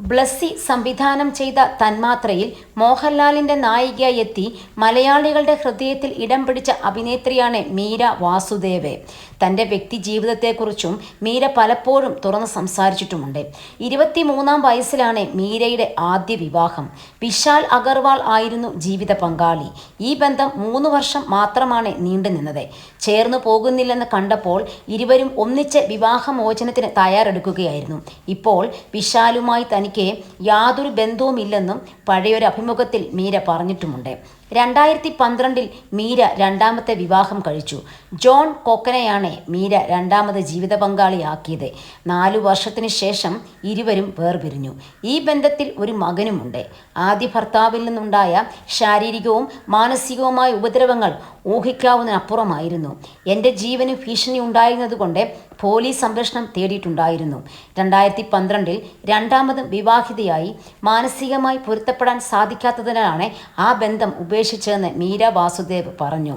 ബ്ലസ്സി സംവിധാനം ചെയ്ത തന്മാത്രയിൽ മോഹൻലാലിന്റെ നായികയായി എത്തി മലയാളികളുടെ ഹൃദയത്തിൽ ഇടം പിടിച്ച അഭിനേത്രിയാണ് മീര വാസുദേവ്. തന്റെ വ്യക്തി ജീവിതത്തെക്കുറിച്ചും മീര പലപ്പോഴും തുറന്ന് സംസാരിച്ചിട്ടുമുണ്ട്. ഇരുപത്തിമൂന്നാം വയസ്സിലാണ് മീരയുടെ ആദ്യ വിവാഹം. വിശാൽ അഗർവാൾ ആയിരുന്നു ജീവിത പങ്കാളി. ഈ ബന്ധം മൂന്ന് വർഷം മാത്രമാണ് നീണ്ടുനിന്നത് ചേർന്നു പോകുന്നില്ലെന്ന് കണ്ടപ്പോൾ ഇരുവരും ഒന്നിച്ച് വിവാഹമോചനത്തിന് തയ്യാറെടുക്കുകയായിരുന്നു. ഇപ്പോൾ വിശാലുമായി തനിക്ക് യാതൊരു ബന്ധവുമില്ലെന്നും പഴയൊരു അഭിമുഖത്തിൽ മീര പറഞ്ഞിട്ടുമുണ്ട്. രണ്ടായിരത്തി പന്ത്രണ്ടിൽ മീര രണ്ടാമത്തെ വിവാഹം കഴിച്ചു. ജോൺ കൊക്കനെയാണ് മീര രണ്ടാമത് ജീവിത പങ്കാളിയാക്കിയത്. നാലു വർഷത്തിന് ശേഷം ഇരുവരും വേർപിരിഞ്ഞു. ഈ ബന്ധത്തിൽ ഒരു മകനുമുണ്ട്. ആദ്യ ഭർത്താവിൽ നിന്നുണ്ടായ ശാരീരികവും മാനസികവുമായ ഉപദ്രവങ്ങൾ ഊഹിക്കാവുന്നതിനപ്പുറമായിരുന്നു. എന്റെ ജീവന് ഭീഷണി ഉണ്ടായിരുന്നതുകൊണ്ട് പോലീസ് സംരക്ഷണം തേടിയിട്ടുണ്ടായിരുന്നു. രണ്ടായിരത്തി പന്ത്രണ്ടിൽ രണ്ടാമതും വിവാഹിതയായി മാനസികമായി പൊരുത്തപ്പെടാൻ സാധിക്കാത്തതിനാലാണ് ആ ബന്ധം ഉപേക്ഷിച്ചതെന്ന് മീര വാസുദേവ് പറഞ്ഞു